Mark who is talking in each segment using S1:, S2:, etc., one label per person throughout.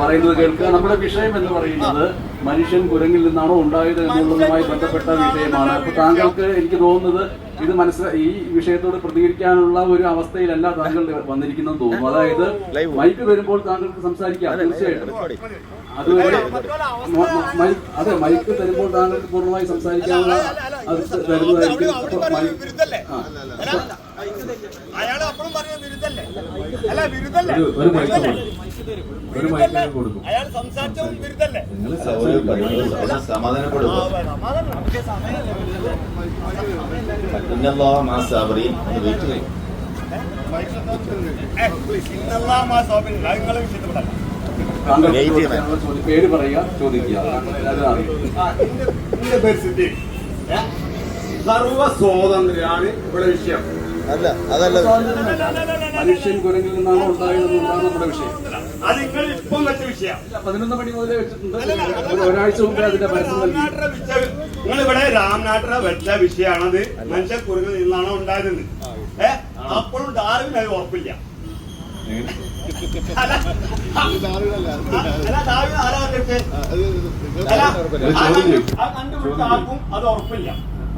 S1: പറയുന്നത് കേൾക്കുക. നമ്മുടെ വിഷയം എന്ന് പറയുന്നത് മനുഷ്യൻ കുരങ്ങിൽ നിന്നാണോ ഉണ്ടായത് എന്നുള്ളതുമായി ബന്ധപ്പെട്ട വിഷയമാണ്. അപ്പൊ താങ്കൾക്ക് എനിക്ക് തോന്നുന്നത് ഇത് മനസ്സില ഈ വിഷയത്തോട് പ്രതികരിക്കാനുള്ള ഒരു അവസ്ഥയിലല്ല താങ്കൾ വന്നിരിക്കുന്നത് തോന്നുന്നു. അതായത് മൈക്ക് വരുമ്പോൾ താങ്കൾക്ക് സംസാരിക്കാം തീർച്ചയായിട്ടും. അതുവരെ അതെ മൈക്ക് തരുമ്പോൾ താങ്കൾക്ക് പൂർണമായി സംസാരിക്കാനുള്ള അത് തരുന്നതായിരിക്കും.
S2: അയാൾ അപ്പഴും പറഞ്ഞ വിരുദ്ധല്ലേ? അല്ല വിരുദ്ധല്ലേ?
S1: ഒരു- ഒരു മൈക്ക്
S2: വിരുദ്ധല്ലേ?
S1: ഒരു കൊടുക്കും.
S2: അയാൾ
S1: സംസാരിച്ചതും ചോദ്യം- പേര് പറയുക ചോദിക്കുക?
S3: സർവ സ്വാതന്ത്ര്യമാണ് ഇവിടെ വിഷയം.
S4: അല്ല അതല്ല.
S1: മനുഷ്യൻ കുരങ്ങിൽ നിന്നാണ് ഉണ്ടായതെന്നുള്ളതാണ് നമ്മുടെ വിഷയം.
S2: അത് നിങ്ങൾ ഇപ്പം വെച്ച വിഷയം.
S1: പതിനൊന്ന് മണി മുതലേ വെച്ചിട്ടുണ്ട്. ഒരു ഒരാഴ്ച മുമ്പേ അതിന്റെ പരസ്യം നൽകി.
S2: ഇവിടെ രാംനാട്ടറ വെച്ച വിഷയമാണത്. മനുഷ്യ കുരങ്ങിൽ നിന്നാണോ ഉണ്ടായതെന്ന്. ഏ? അപ്പോഴും ഡാർവിൻ അത് ഉറപ്പില്ല.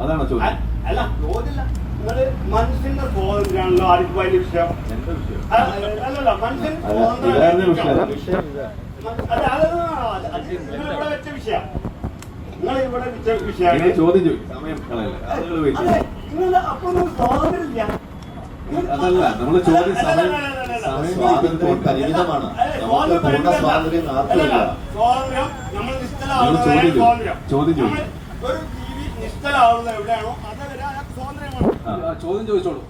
S1: അതാണോ ചോദ്യം?
S2: അല്ല ചോദ്യമില്ല നിങ്ങൾ മനസ്സിന്റെ സ്വാതന്ത്ര്യമാണല്ലോ ആർക്ക് വലിയ വിഷയം? അല്ലല്ല മനുഷ്യൻ സ്വാതന്ത്ര്യം അല്ല അത് അത് വെച്ച വിഷയം. നിങ്ങൾ ഇവിടെ വെച്ച വിഷയം
S1: ചോദ്യം.
S2: നിങ്ങൾ അപ്പൊ സ്വാതന്ത്ര്യമില്ല.
S1: അതല്ല നമ്മൾ ചോദ്യം സമയം സമയം
S4: സ്വാതന്ത്ര്യം പരിമിതമാണ്. നമുക്ക് പൂർണ സ്വാതന്ത്ര്യം
S1: നിങ്ങൾ
S2: നിശ്ചലാവുന്നതാണ്
S1: ചോദ്യം.
S2: സ്വാതന്ത്ര്യം.
S1: ചോദ്യം
S2: നിശ്ചലാവുന്നത് എവിടെയാണോ? അതുവരെ അയാൾക്ക് സ്വാതന്ത്ര്യമാണ്
S1: ചോദ്യം ചോദിച്ചോളൂ.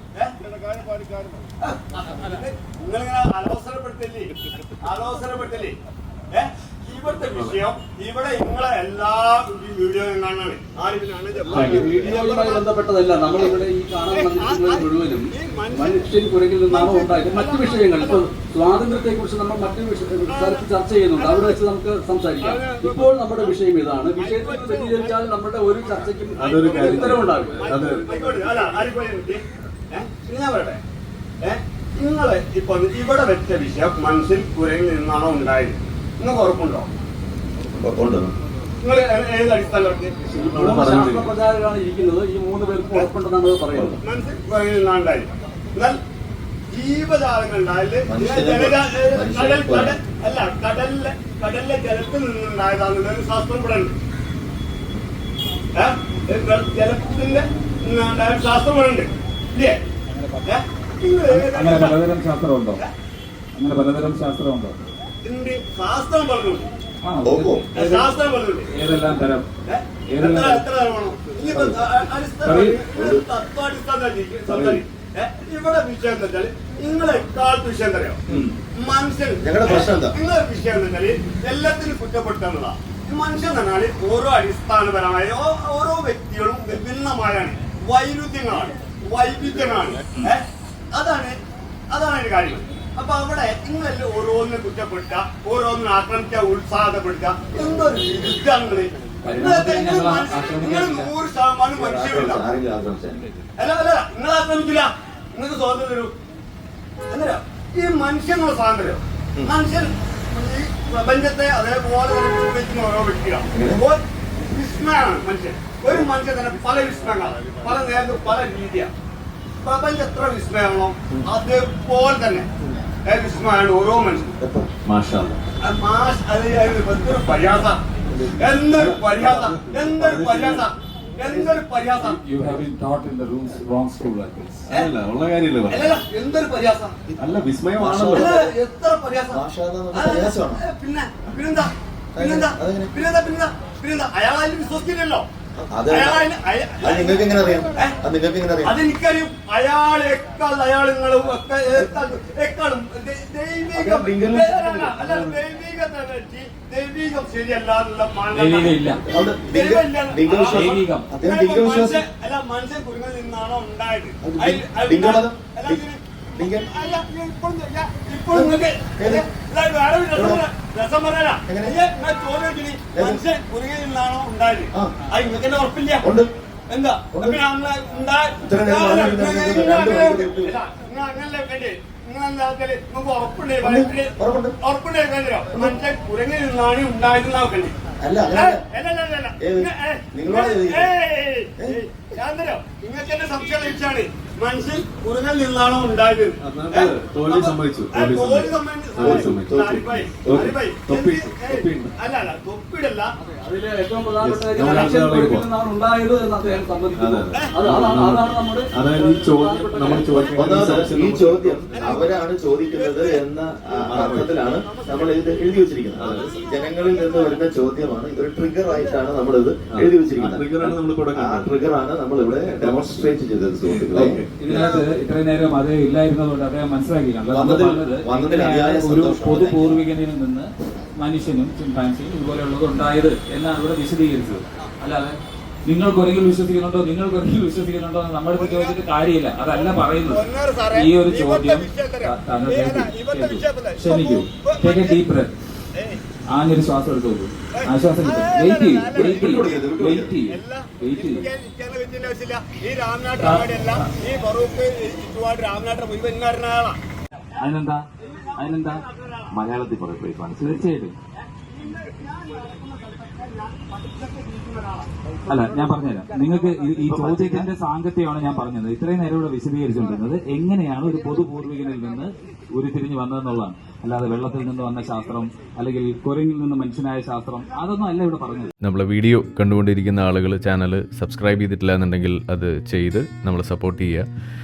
S2: നിങ്ങളിങ്ങനെ അലോസരപ്പെടുത്തില്ലേ? അലോസരപ്പെടുത്തില്ലേ? ഏ? ഇവിടുത്തെ വിഷയം ഇവിടെ നിങ്ങളെ എല്ലാ വീഡിയോയും കാണാണ്
S1: വീഡിയോയുമായി ബന്ധപ്പെട്ടതല്ല നമ്മൾ ഇവിടെ ഈ കാണാൻ വന്നിരിക്കുന്നത് മുഴുവനും മനുഷ്യൻ കുരങ്ങിൽ നിന്നാണോ ഉണ്ടായത് മറ്റു വിഷയങ്ങൾ. ഇപ്പൊ സ്വാതന്ത്ര്യത്തെ കുറിച്ച് നമ്മൾ മറ്റു സ്ഥലത്ത് ചർച്ച ചെയ്യുന്നുണ്ട്. അവിടെ വെച്ച് നമുക്ക് സംസാരിക്കാം. ഇപ്പോൾ നമ്മുടെ വിഷയം ഇതാണ്. വിഷയത്തിൽ തെറ്റിദ്ധരിച്ചാൽ നമ്മുടെ ഒരു ചർച്ചയ്ക്കും
S4: അതൊരു.
S1: ഉത്തരവുണ്ടാകും
S2: ഞാൻ പറയട്ടെ. നിങ്ങൾ ഇപ്പൊ ഇവിടെ വെച്ച വിഷയം മനുഷ്യൻ കുരങ്ങിൽ നിന്നാണോ ഉണ്ടായത്? നിങ്ങൾക്ക് ഉറപ്പുണ്ടോ? നിങ്ങൾ ഏത്
S1: പ്രചാരകരാണ് ഇരിക്കുന്നത്. ഈ മൂന്ന് പേർക്ക് ഉറപ്പുണ്ടെന്നാണ് പറയുന്നത്
S2: കുരങ്ങിൽ എന്നാൽ
S4: മനുഷ്യനെ
S2: കടൽ കടൽ അല്ല കടലിലെ കടലിലെ ജലത്തിൽ നിന്നുണ്ടായതാണെന്നുള്ള ഒരു ശാസ്ത്രം ഇവിടെ ഉണ്ട്. ജലത്തിന്റെ ശാസ്ത്രം ഇവിടെ ഉണ്ട്. ഇല്ലേ?
S5: അങ്ങനെ പലതരം ശാസ്ത്രമുണ്ടോ? അങ്ങനെ പലതരം ശാസ്ത്രമുണ്ടോ?
S2: ഉണ്ട്. ശാസ്ത്രം പറഞ്ഞു
S5: ആ
S4: ഓഹോ.
S2: ശാസ്ത്രം പറഞ്ഞു
S5: ഏതെല്ലാം തരം?
S2: എത്ര എത്ര സംസാരിക്കും ഏ? ഇവിടെ വിഷയം എന്താ വെച്ചാൽ നിങ്ങളെ കാലത്ത് വിഷയം
S4: എന്തറിയോ
S2: മനുഷ്യൻ
S4: ഞങ്ങളുടെ പ്രശ്നം എന്താ?
S2: നിങ്ങളെ വിഷയം എന്താ വെച്ചാൽ എല്ലാത്തിനും കുറ്റപ്പെടുത്താനുള്ള മനുഷ്യൻ പറഞ്ഞാൽ ഓരോ അടിസ്ഥാനപരമായ ഓരോ വ്യക്തികളും വിഭിന്നമായാണ്. വൈരുദ്ധ്യങ്ങളാണ്. വൈവിധ്യങ്ങളാണ്. അതാണ് അതാണ് ഒരു കാര്യം. അപ്പൊ അവിടെ നിങ്ങളെല്ലാം ഓരോന്നിനെ കുറ്റപ്പെടുത്തുക ഓരോന്നിനെ ആക്രമിക്കുക ഉത്സാഹപ്പെടുത്തുക. എന്തൊരു വിരുദ്ധാണ് നിങ്ങൾ നൂറ് ശതമാനം
S4: ആക്രമിച്ചാൽ
S2: അല്ല അല്ല നിങ്ങൾ ആക്രമിക്കില്ല. നിങ്ങൾക്ക് സ്വാതന്ത്ര്യം തരൂ. അല്ല ഈ മനുഷ്യനുള്ള സ്വാതന്ത്ര്യം. മനുഷ്യൻ ഈ പ്രപഞ്ചത്തെ അതേപോലെ തന്നെ ഉപയോഗിക്കുന്ന ഓരോ വ്യക്തികളാണ് അപ്പോൾ വിസ്മയമാണ് മനുഷ്യൻ. ഒരു മനുഷ്യൻ തന്നെ പല വിസ്മയങ്ങളാണ്. പല നേരത്തും പല രീതിയാണ് പ്രപഞ്ചം എത്ര വിസ്മയമാണോ അതേപോലെ തന്നെ. ഏ, വിസ്മയമാണ് ഓരോ മനുഷ്യനും എന്തൊരു പരിഹാസ. എന്തൊരു പരിഹാസ? എന്തൊരു പരിഹാസ? എന്തൊരു പരിഹാസ?
S5: You have been taught in the rooms wrong school like this
S1: അല്ല ഉള്ള കാര്യമില്ല.
S2: എന്തൊരു പരിഹാസം?
S1: അല്ല വിസ്മയമാണല്ലോ.
S2: എത്ര പരിഹാസം? പിന്നെ പിന്നെന്താ? പിന്നെന്താ? പിന്നെന്താ? പിന്നെന്താ? പിന്നെന്താ? അയാൾ അതിൽ വിശ്വസിക്കില്ലല്ലോ.
S4: അത്
S2: അയാൾ
S4: നിങ്ങൾക്ക് എങ്ങനെ അറിയാം? അത് നിങ്ങൾക്ക് എങ്ങനെ അറിയാം?
S2: അതെനിക്കറിയും. അയാളെക്കാൾ അയാളുങ്ങളും ഒക്കെ ഏക്കാൾ- എക്കാളും ദൈവികം അല്ല, അല്ല, ദൈവികത്തെ പറ്റി ദൈവികം ശരിയല്ല എന്നുള്ള അല്ല മനുഷ്യൻ കുരുങ്ങിൽ നിന്നാണോ ഉണ്ടായത്? ഇപ്പോഴും ഇപ്പോഴും നിങ്ങൾക്ക്? വേറെ രസം പറയാനാ ഞാൻ ചോദിച്ചിനി. മനുഷ്യൻ നിന്നാണോ ഉണ്ടായത്?
S4: ആ.
S2: അത് നിങ്ങൾക്ക് തന്നെ ഉറപ്പില്ല.
S4: ഉണ്ട്.
S2: എന്താ? അങ്ങനല്ലേ വേണ്ടേ? നിങ്ങൾക്ക് ഉറപ്പുണ്ടേ മനുഷ്യൻ കുരങ്ങിൽ നിന്നാണ് നോക്കണ്ടേ നിങ്ങൾക്ക് എന്നെ സംശയം ലഭിച്ചാണ് മനുഷ്യൻ കുരങ്ങിൽ നിന്നാണോ ഉണ്ടായത്?
S3: തോൽവി തൊപ്പിയുണ്ട്.
S2: അല്ല അല്ല തൊപ്പിടല്ല.
S1: അതിൽ ഏറ്റവും പ്രധാനപ്പെട്ട ഉണ്ടായത് എന്ന് അദ്ദേഹം സമ്മതിക്കുന്നു.
S3: അതായത് ഈ ചോദ്യം നമ്മൾ ചോദിക്കുന്ന ഈ
S4: ചോദ്യം അവരാണ് ചോദിക്കുന്നത് എന്ന അർത്ഥത്തിലാണ് നമ്മൾ ഇത് എഴുതി വെച്ചിരിക്കുന്നത്. ജനങ്ങളിൽ നിന്ന് വരുന്ന ചോദ്യമാണ് ഇതൊരു ട്രിഗർ ആയിട്ടാണ് നമ്മൾ ഇത് എഴുതി വെച്ചിരിക്കുന്നത്.
S3: ആ ആണ് നമ്മൾ ഇവിടെ
S4: ട്രിഗർ ആണ് നമ്മൾ ഇവിടെ ഡെമോൺസ്ട്രേറ്റ് ചെയ്തത് സുഹൃത്തുക്കളെ.
S5: ഇതിനകത്ത് ഇത്രയും നേരം അത് ഇല്ലായിരുന്നതുകൊണ്ട് അദ്ദേഹം
S4: മനസ്സിലാക്കിയില്ല.
S5: ഒരു
S4: പൊതുപൂർവികനിൽ
S5: പൊതു പൂർവികനിൽ നിന്ന് മനുഷ്യനും ചിമ്പാൻസിയും ഇതുപോലെയുള്ളത് ഉണ്ടായത് എന്നാണ് ഇവിടെ വിശദീകരിച്ചത്. അല്ലാതെ നിങ്ങൾക്ക് കുരങ്ങിൽ വിശ്വസിക്കുന്നുണ്ടോ? നിങ്ങൾ കുരങ്ങിൽ വിശ്വസിക്കുന്നുണ്ടോ എന്ന് നമ്മുടെ അടുത്ത് ചോദിച്ചിട്ട് കാര്യമില്ല. അതല്ല പറയുന്നത്. ഈ ഒരു ചോദ്യം ക്ഷമിക്കൂ. ടേക്ക് എ ഡീപ് ബ്രത്ത് ആഞ്ഞൊരു ശ്വാസം എടുത്തു. ആശ്വാസം വെയിറ്റ് ചെയ്യൂ. വെയിറ്റ് ചെയ്യൂ. വെയിറ്റ് ചെയ്യൂ. വെയിറ്റ് ചെയ്യൂ.
S2: ആവശ്യമില്ല. ഈ രാമനാട്ട് അങ്ങാടിയല്ല ഈ ഫറൂഖ് ചുറ്റുപാട് രാമനാട്ട് മുഴുവൻ
S5: അതിനെന്താ? അതിനെന്താ? മലയാളത്തിൽ പറയപ്പെടും തീർച്ചയായിട്ടും. അല്ല ഞാൻ പറഞ്ഞുതരാം. നിങ്ങൾക്ക് ഈ- ചോദ്യത്തിന്റെ സാങ്കത്യമാണ് ഞാൻ പറഞ്ഞത്. ഇത്രയും നേരം ഇവിടെ വിശദീകരിച്ചുകൊണ്ടിരുന്നത് എങ്ങനെയാണ് ഒരു പൊതുപൂർവികനിൽ നിന്ന് ഉരുത്തിരിഞ്ഞ് വന്നതെന്നുള്ളതാണ്. അല്ലാതെ വെള്ളത്തിൽ നിന്ന് വന്ന ശാസ്ത്രം അല്ലെങ്കിൽ കൊരങ്ങിൽ നിന്ന് മനുഷ്യനായ ശാസ്ത്രം അതൊന്നും അല്ല ഇവിടെ പറഞ്ഞത്.
S6: നമ്മളെ വീഡിയോ കണ്ടുകൊണ്ടിരിക്കുന്ന ആളുകൾ ചാനൽ സബ്സ്ക്രൈബ് ചെയ്തിട്ടില്ല എന്നുണ്ടെങ്കിൽ അത് ചെയ്ത് നമ്മളെ സപ്പോർട്ട് ചെയ്യുക.